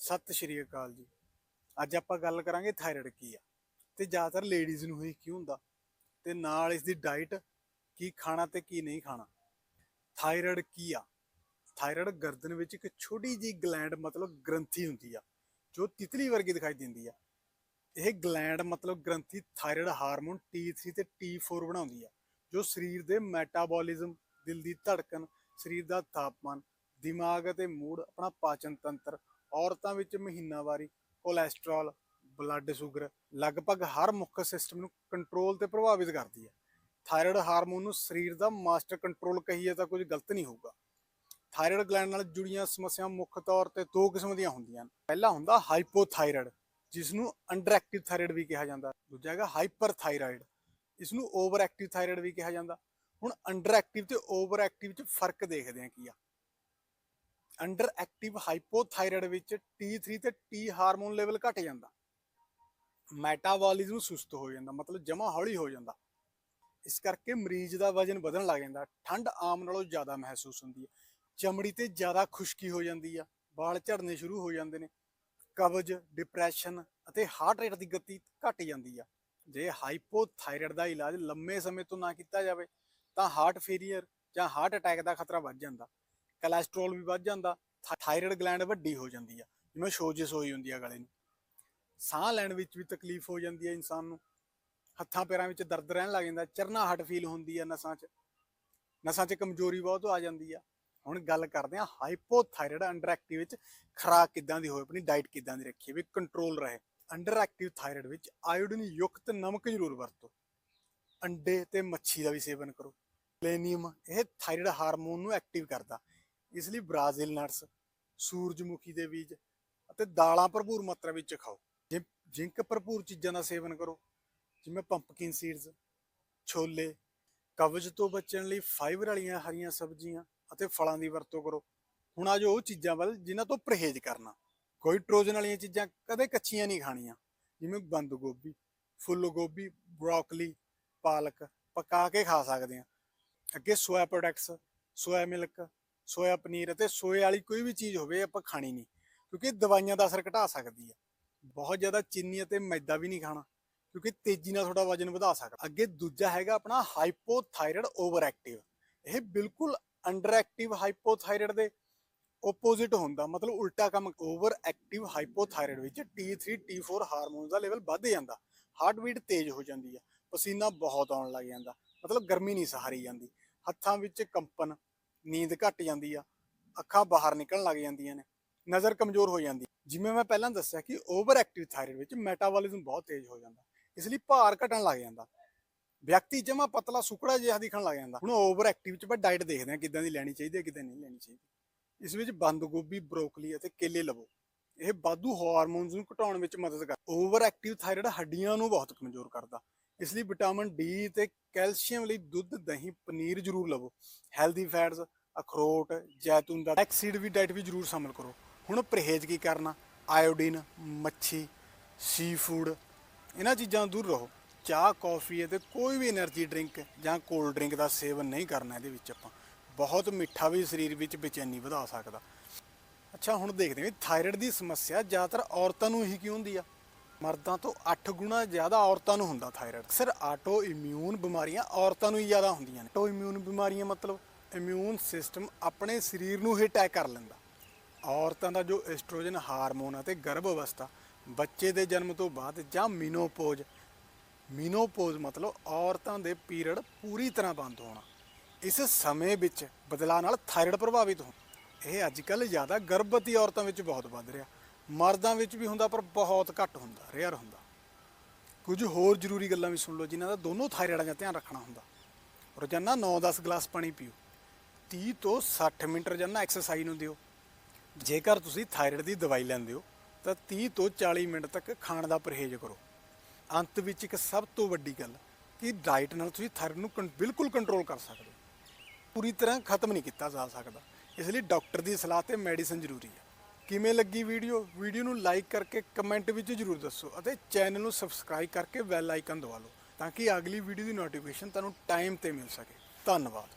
ਸਤਿ ਸ਼੍ਰੀ ਅਕਾਲ ਜੀ। ਅੱਜ ਆਪਾਂ ਗੱਲ ਕਰਾਂਗੇ ਥਾਇਰਾਇਡ ਕੀ ਆ। ਤੇ ਜ਼ਿਆਦਾਤਰ ਲੇਡੀਜ਼ ਨੂੰ ਹੀ ਕੀ ਹੁੰਦਾ? ਤੇ ਨਾਲ ਇਸ ਦੀ ਡਾਈਟ ਕੀ ਖਾਣਾ ਤੇ ਕੀ ਨਹੀਂ ਖਾਣਾ? ਥਾਇਰਾਇਡ ਕੀ ਆ? ਥਾਇਰਾਇਡ ਗਰਦਨ ਵਿੱਚ ਇੱਕ ਛੋਟੀ ਜੀ ਗਲੈਂਡ ਮਤਲਬ ਗ੍ਰੰਥੀ ਹੁੰਦੀ ਆ, ਜੋ ਤਿਤਲੀ ਵਰਗੀ ਦਿਖਾਈ ਦਿੰਦੀ ਆ। ਇਹ ਗਲੈਂਡ ਮਤਲਬ ਗ੍ਰੰਥੀ ਥਾਇਰਾਇਡ ਹਾਰਮੋਨ T3 ਤੇ T4 ਬਣਾਉਂਦੀ ਆ, ਜੋ ਸਰੀਰ ਦੇ ਮੈਟਾਬੋਲਿਜ਼ਮ ਦਿਲ ਦੀ ਧੜਕਨ ਸਰੀਰ ਦਾ ਤਾਪਮਾਨ, ਦਿਮਾਗ ਅਤੇ ਮੂਡ ਆਪਣਾ ਪਾਚਨ ਤੰਤਰ ਔਰਤਾਂ ਵਿੱਚ ਮਹੀਨਾਵਾਰੀ ਕੋਲੇਸਟ੍ਰੋਲ ਬਲੱਡ ਸ਼ੂਗਰ ਲਗਭਗ ਹਰ ਮੁੱਖ ਸਿਸਟਮ ਨੂੰ ਕੰਟਰੋਲ ਤੇ ਪ੍ਰਭਾਵਿਤ ਕਰਦੀ ਹੈ। ਥਾਇਰਾਇਡ ਹਾਰਮੋਨ ਨੂੰ ਸਰੀਰ ਦਾ ਮਾਸਟਰ ਕੰਟਰੋਲ ਕਹੀਏ ਤਾਂ ਕੁਝ ਗਲਤ ਨਹੀਂ ਹੋਊਗਾ। ਥਾਇਰਾਇਡ ਗਲੈਂਡ ਨਾਲ ਜੁੜੀਆਂ ਸਮੱਸਿਆਵਾਂ ਮੁੱਖ ਤੌਰ ਤੇ ਦੋ ਕਿਸਮ ਦੀਆਂ ਹੁੰਦੀਆਂ ਹਨ। ਪਹਿਲਾ ਹੁੰਦਾ ਹਾਈਪੋਥਾਇਰਾਇਡ ਜਿਸ ਨੂੰ ਅੰਡਰ ਐਕਟਿਵ ਥਾਇਰਾਇਡ ਵੀ ਕਿਹਾ ਜਾਂਦਾ। ਦੂਜਾ ਹੈਗਾ ਹਾਈਪਰਥਾਇਰਾਇਡ ਇਸ ਨੂੰ ਓਵਰ ਐਕਟਿਵ ਥਾਇਰਾਇਡ ਵੀ ਕਿਹਾ ਜਾਂਦਾ। ਹੁਣ ਅੰਡਰ ਐਕਟਿਵ ਤੇ ਓਵਰ ਐਕਟਿਵ ਚ ਫ਼ਰਕ ਦੇਖਦੇ ਹਾਂ ਕੀ ਆ। ਅੰਡਰ ਐਕਟਿਵ ਹਾਈਪੋਥਾਇਰਾਇਡ ਵਿੱਚ T3 ਤੇ T ਹਾਰਮੋਨ ਲੈਵਲ ਘਟ ਜਾਂਦਾ। ਮੈਟਾਬੋਲਿਜ਼ਮ ਸੁਸਤ ਹੋ ਜਾਂਦਾ, ਮਤਲਬ ਜਮਾ ਹੌਲੀ ਹੋ ਜਾਂਦਾ। ਇਸ ਕਰਕੇ ਮਰੀਜ਼ ਦਾ ਵਜ਼ਨ ਵਧਣ ਲੱਗ ਜਾਂਦਾ, ਠੰਡ ਆਮ ਨਾਲੋਂ ਜ਼ਿਆਦਾ ਮਹਿਸੂਸ ਹੁੰਦੀ ਹੈ। ਚਮੜੀ ਤੇ ਜ਼ਿਆਦਾ ਖੁਸ਼ਕੀ ਹੋ ਜਾਂਦੀ ਆ, ਵਾਲ ਝੜਨੇ ਸ਼ੁਰੂ ਹੋ ਜਾਂਦੇ ਨੇ। ਕਬਜ਼ ਡਿਪਰੈਸ਼ਨ ਅਤੇ ਹਾਰਟ ਰੇਟ ਦੀ ਗਤੀ ਘਟ ਜਾਂਦੀ ਆ। ਜੇ ਹਾਈਪੋਥਾਇਰਾਇਡ ਦਾ ਇਲਾਜ ਲੰਮੇ ਸਮੇਂ ਤੋਂ ਨਾ ਕੀਤਾ ਜਾਵੇ, ਤਾਂ ਹਾਰਟ ਫੇਲੀਅਰ ਜਾਂ ਹਾਰਟ ਅਟੈਕ ਦਾ ਖਤਰਾ ਵੱਧ ਜਾਂਦਾ। ਕੋਲੇਸਟ੍ਰੋਲ ਵੀ ਵੱਧ ਜਾਂਦਾ, ਥਾ- ਥਾਇਰਾਇਡ ਗਲੈਂਡ ਵੱਡੀ ਹੋ ਜਾਂਦੀ ਆ, ਜਿਵੇਂ ਸੋਜਿਸ ਹੋਈ ਹੁੰਦੀ ਆ ਗਲੇ ਨੂੰ। ਸਾਹ ਲੈਣ ਵਿੱਚ ਵੀ ਤਕਲੀਫ ਹੋ ਜਾਂਦੀ ਹੈ ਇਨਸਾਨ ਨੂੰ। ਹੱਥਾਂ ਪੈਰਾਂ ਵਿੱਚ ਦਰਦ ਰਹਿਣ ਲੱਗ ਜਾਂਦਾ ਚਰਨਾਹਟ ਫੀਲ ਹੁੰਦੀ ਆ ਨਸਾਂ 'ਚ। ਨਸਾਂ 'ਚ ਕਮਜ਼ੋਰੀ ਬਹੁਤ ਆ ਜਾਂਦੀ ਆ। ਹੁਣ ਗੱਲ ਕਰਦੇ ਆ ਹਾਈਪੋਥਾਇਰਾਇਡ ਅੰਡਰ ਐਕਟਿਵ ਵਿੱਚ ਖੁਰਾਕ ਕਿੱਦਾਂ ਦੀ ਹੋਵੇ, ਆਪਣੀ ਡਾਈਟ ਕਿੱਦਾਂ ਦੀ ਰੱਖੀਏ, ਵੀ ਕੰਟਰੋਲ ਰਹੇ। ਅੰਡਰ ਐਕਟਿਵ ਥਾਇਰਾਇਡ ਵਿੱਚ ਆਇਓਡੀਨ ਯੁਕਤ ਨਮਕ ਜ਼ਰੂਰ ਵਰਤੋ। ਅੰਡੇ ਤੇ ਮੱਛੀ ਦਾ ਵੀ ਸੇਵਨ ਕਰੋ। ਪਲੇਨੀਅਮ ਇਹ ਥਾਇਰਾਇਡ ਹਾਰਮੋਨ ਨੂੰ ਐਕਟਿਵ ਕਰਦਾ। ਇਸ ਲਈ ਬ੍ਰਾਜ਼ੀਲ ਨਟਸ, ਸੂਰਜਮੁਖੀ ਦੇ ਬੀਜ ਅਤੇ ਦਾਲਾਂ ਭਰਪੂਰ ਮਾਤਰਾ ਵਿੱਚ ਖਾਓ। ਜਿ- ਜ਼ਿੰਕ ਭਰਪੂਰ ਚੀਜ਼ਾਂ ਦਾ ਸੇਵਨ ਕਰੋ, ਜਿਵੇਂ ਪੰਪਕਿਨ ਸੀਡਸ ਛੋਲੇ, ਕਬਜ਼ ਤੋਂ ਬਚਣ ਲਈ ਫਾਈਬਰ ਵਾਲੀਆਂ ਹਰੀਆਂ ਸਬਜ਼ੀਆਂ ਅਤੇ ਫਲਾਂ ਦੀ ਵਰਤੋਂ ਕਰੋ। ਹੁਣ ਆ ਜੋ ਉਹ ਚੀਜ਼ਾਂ ਵੱਲ, ਜਿਨ੍ਹਾਂ ਤੋਂ ਪਰਹੇਜ਼ ਕਰਨਾ। ਕੋਈ ਟ੍ਰੋਜਨ ਵਾਲੀਆਂ ਚੀਜ਼ਾਂ ਕਦੇ ਕੱਚੀਆਂ ਨਹੀਂ ਖਾਣੀਆਂ, ਜਿਵੇਂ ਬੰਦ ਗੋਭੀ, ਫੁੱਲ ਗੋਭੀ ਬ੍ਰੋਕਲੀ ਪਾਲਕ ਪਕਾ ਕੇ ਖਾ ਸਕਦੇ ਆ ਅੱਗੇ soya products soya milk soya paneer ਅਤੇ ਸੋਏ ਵਾਲੀ ਕੋਈ ਵੀ ਚੀਜ਼ ਹੋਵੇ ਆਪਾਂ ਖਾਣੀ ਨਹੀਂ, ਕਿਉਂਕਿ ਦਵਾਈਆਂ ਦਾ ਅਸਰ ਘਟਾ ਸਕਦੀ ਹੈ। ਬਹੁਤ ਜ਼ਿਆਦਾ ਚੀਨੀ ਅਤੇ ਮੈਦਾ ਵੀ ਨਹੀਂ ਖਾਣਾ, ਕਿਉਂਕਿ ਤੇਜ਼ੀ ਨਾਲ ਤੁਹਾਡਾ ਵਜਨ ਵਧਾ ਸਕਦਾ। ਅੱਗੇ ਦੂਜਾ ਹੈਗਾ ਆਪਣਾ ਹਾਈਪੋਥਾਇਰਾਇਡ ਓਵਰ ਐਕਟਿਵ ਇਹ ਬਿਲਕੁਲ ਅੰਡਰ ਐਕਟਿਵ ਹਾਈਪੋਥਾਇਰਾਇਡ ਦੇ ਆਪੋਜ਼ਿਟ ਹੁੰਦਾ, ਮਤਲਬ ਉਲਟਾ ਕੰਮ ਓਵਰ ਐਕਟਿਵ ਹਾਈਪੋਥਾਇਰਾਇਡ ਵਿੱਚ T3 T4 ਹਾਰਮੋਨਸ ਦਾ ਲੈਵਲ ਵੱਧ ਜਾਂਦਾ ਹਾਰਟ ਬੀਟ ਤੇਜ਼ ਹੋ ਜਾਂਦੀ ਆ ਪਸੀਨਾ ਬਹੁਤ ਆਉਣ ਲੱਗ ਜਾਂਦਾ, ਮਤਲਬ ਗਰਮੀ ਨਹੀਂ ਸਹਾਰੀ ਜਾਂਦੀ, ਹੱਥਾਂ ਵਿੱਚ ਕੰਪਨ ਨੀਂਦ ਘਟ ਜਾਂਦੀ ਆ, ਅੱਖਾਂ ਬਾਹਰ ਨਿਕਲਣ ਲੱਗ ਜਾਂਦੀਆਂ ਨੇ, ਨਜ਼ਰ ਕਮਜ਼ੋਰ ਹੋ ਜਾਂਦੀ ਜਿਵੇਂ ਮੈਂ ਪਹਿਲਾਂ ਦੱਸਿਆ ਕਿ ਓਵਰ ਐਕਟਿਵ ਥਾਇਰਾਇਡ ਵਿੱਚ ਮੈਟਾਬੋਲਿਜ਼ਮ ਬਹੁਤ ਤੇਜ਼ ਹੋ ਜਾਂਦਾ, ਇਸ ਲਈ ਭਾਰ ਘਟਣ ਲੱਗ ਜਾਂਦਾ। ਵਿਅਕਤੀ ਜਮਾ ਪਤਲਾ, ਸੁਕੜਾ ਜਿਹਾ ਦਿਖਣ ਲੱਗ ਜਾਂਦਾ। ਹੁਣ ਓਵਰ ਐਕਟਿਵ ਚ ਆਪਾਂ ਡਾਈਟ ਦੇਖਦੇ ਹਾਂ ਕਿੱਦਾਂ ਦੀ ਲੈਣੀ ਚਾਹੀਦੀ ਹੈ, ਕਿੱਦਾਂ ਨਹੀਂ ਲੈਣੀ ਚਾਹੀਦੀ। ਇਸ ਵਿੱਚ ਬੰਦ ਗੋਭੀ ਬਰੋਕਲੀ ਅਤੇ ਕੇਲੇ ਲਵੋ। ਇਹ ਵਾਧੂ ਹਾਰਮੋਨਸ ਨੂੰ ਘਟਾਉਣ ਵਿੱਚ ਮਦਦ ਕਰਦਾ ਓਵਰ ਐਕਟਿਵ ਥਾਇਰਾਇਡ ਹੱਡੀਆਂ ਨੂੰ ਬਹੁਤ ਕਮਜ਼ੋਰ ਕਰਦਾ। ਇਸ ਲਈ ਵਿਟਾਮਿਨ ਡੀ ਤੇ ਕੈਲਸ਼ੀਅਮ ਲਈ ਦੁੱਧ, ਦਹੀਂ, ਪਨੀਰ ਜ਼ਰੂਰ ਲਵੋ। ਹੈਲਦੀ ਫੈਟਸ ਅਖਰੋਟ, ਜੈਤੂਨ ਦਾ ਬਲੈਕ ਸੀਡ ਵੀ ਡਾਈਟ ਵੀ ਜ਼ਰੂਰ ਸ਼ਾਮਲ ਕਰੋ। ਹੁਣ ਪਰਹੇਜ਼ ਕੀ ਕਰਨਾ? ਆਇਓਡੀਨ ਮੱਛੀ ਸੀ ਫੂਡ ਇਹਨਾਂ ਚੀਜ਼ਾਂ ਦੂਰ ਰਹੋ। ਚਾਹ ਕਾਫੀ ਤੇ ਕੋਈ ਵੀ એનર્ਜੀ ਡਰਿੰਕ ਜਾਂ ਕੋਲਡ ਡਰਿੰਕ ਦਾ ਸੇਵਨ ਨਹੀਂ ਕਰਨਾ ਇਹਦੇ ਵਿੱਚ ਆਪਾਂ। ਬਹੁਤ ਮਿੱਠਾ ਵੀ ਸਰੀਰ ਵਿੱਚ ਬੇਚੈਨੀ ਵਧਾ ਸਕਦਾ। ਅੱਛਾ, ਹੁਣ ਦੇਖਦੇ ਹਾਂ ਥਾਇਰਾਇਡ ਦੀ ਸਮੱਸਿਆ ਜ਼ਿਆਦਾਤਰ ਔਰਤਾਂ ਨੂੰ ਹੀ ਕਿਉਂ ਹੁੰਦੀ ਆ? ਮਰਦਾਂ ਤੋਂ 8 ਗੁਣਾ ਜ਼ਿਆਦਾ ਔਰਤਾਂ ਨੂੰ ਹੁੰਦਾ ਥਾਇਰਾਇਡ। ਅਕਸਰ ਆਟੋ ਇਮਿਊਨ ਬਿਮਾਰੀਆਂ ਔਰਤਾਂ ਨੂੰ ਹੀ ਜ਼ਿਆਦਾ ਹੁੰਦੀਆਂ ਨੇ। ਆਟੋ ਇਮਿਊਨ ਬਿਮਾਰੀਆਂ ਮਤਲਬ ਇਮਿਊਨ ਸਿਸਟਮ ਆਪਣੇ ਸਰੀਰ ਨੂੰ ਹੀ ਅਟੈਕ ਕਰ ਲੈਂਦਾ। ਔਰਤਾਂ ਦਾ ਜੋ ਐਸਟ੍ਰੋਜਨ ਹਾਰਮੋਨ ਅਤੇ ਗਰਭ ਅਵਸਥਾ ਬੱਚੇ ਦੇ ਜਨਮ ਤੋਂ ਬਾਅਦ ਜਾਂ ਮੀਨੋਪੋਜ਼ ਮੀਨੋਪੋਜ਼ ਮਤਲਬ ਔਰਤਾਂ ਦੇ ਪੀਰੀਅਡ ਪੂਰੀ ਤਰ੍ਹਾਂ ਬੰਦ ਹੋਣਾ। ਇਸ ਸਮੇਂ ਵਿੱਚ ਬਦਲਾਅ ਨਾਲ ਥਾਇਰਾਇਡ ਪ੍ਰਭਾਵਿਤ ਹੋ ਇਹ ਅੱਜ ਕੱਲ੍ਹ ਜ਼ਿਆਦਾ ਗਰਭਵਤੀ ਔਰਤਾਂ ਵਿੱਚ ਬਹੁਤ ਵੱਧ ਰਿਹਾ। ਮਰਦਾਂ ਵਿੱਚ ਵੀ ਹੁੰਦਾ ਪਰ ਬਹੁਤ ਘੱਟ ਹੁੰਦਾ ਰੇਅਰ ਹੁੰਦਾ। ਕੁਝ ਹੋਰ ਜ਼ਰੂਰੀ ਗੱਲਾਂ ਵੀ ਸੁਣ ਲਓ, ਜਿਨ੍ਹਾਂ ਦਾ ਦੋਨੋਂ ਥਾਇਰਾਇਡਾਂ ਦਾ ਧਿਆਨ ਰੱਖਣਾ ਹੁੰਦਾ। ਰੋਜ਼ਾਨਾ 9-10 ਗਲਾਸ ਪਾਣੀ ਪੀਓ 30 ਤੋਂ 60 ਮਿੰਟ ਰੋਜ਼ਾਨਾ ਐਕਸਰਸਾਈਜ਼ ਨੂੰ ਦਿਓ। ਜੇਕਰ ਤੁਸੀਂ ਥਾਇਰਾਇਡ ਦੀ ਦਵਾਈ ਲੈਂਦੇ ਹੋ, ਤਾਂ 30 ਤੋਂ 40 ਮਿੰਟ ਤੱਕ ਖਾਣ ਦਾ ਪਰਹੇਜ਼ ਕਰੋ। ਅੰਤ ਵਿੱਚ ਇੱਕ ਸਭ ਤੋਂ ਵੱਡੀ ਗੱਲ, ਕਿ ਡਾਈਟ ਨਾਲ ਤੁਸੀਂ ਥਾਇਰਾਇਡ ਨੂੰ ਕੰ- ਬਿਲਕੁਲ ਕੰਟਰੋਲ ਕਰ ਸਕਦੇ ਹੋ। ਪੂਰੀ ਤਰ੍ਹਾਂ ਖਤਮ ਨਹੀਂ ਕੀਤਾ ਜਾ ਸਕਦਾ। ਇਸ ਲਈ ਡਾਕਟਰ ਦੀ ਸਲਾਹ ਤੇ ਮੈਡੀਸਨ ਜ਼ਰੂਰੀ ਹੈ। ਕਿਵੇਂ ਲੱਗੀ ਵੀਡੀਓ? ਵੀਡੀਓ ਨੂੰ ਲਾਈਕ ਕਰਕੇ ਕਮੈਂਟ ਵਿੱਚ ਜ਼ਰੂਰ ਦੱਸੋ ਅਤੇ ਚੈਨਲ ਨੂੰ ਸਬਸਕ੍ਰਾਈਬ ਕਰਕੇ ਬੈਲ ਆਈਕਨ ਦਬਾ ਲਓ ਤਾਂ ਕਿ ਅਗਲੀ ਵੀਡੀਓ ਦੀ ਨੋਟੀਫਿਕੇਸ਼ਨ ਤੁਹਾਨੂੰ ਟਾਈਮ ਤੇ ਮਿਲ ਸਕੇ। ਧੰਨਵਾਦ।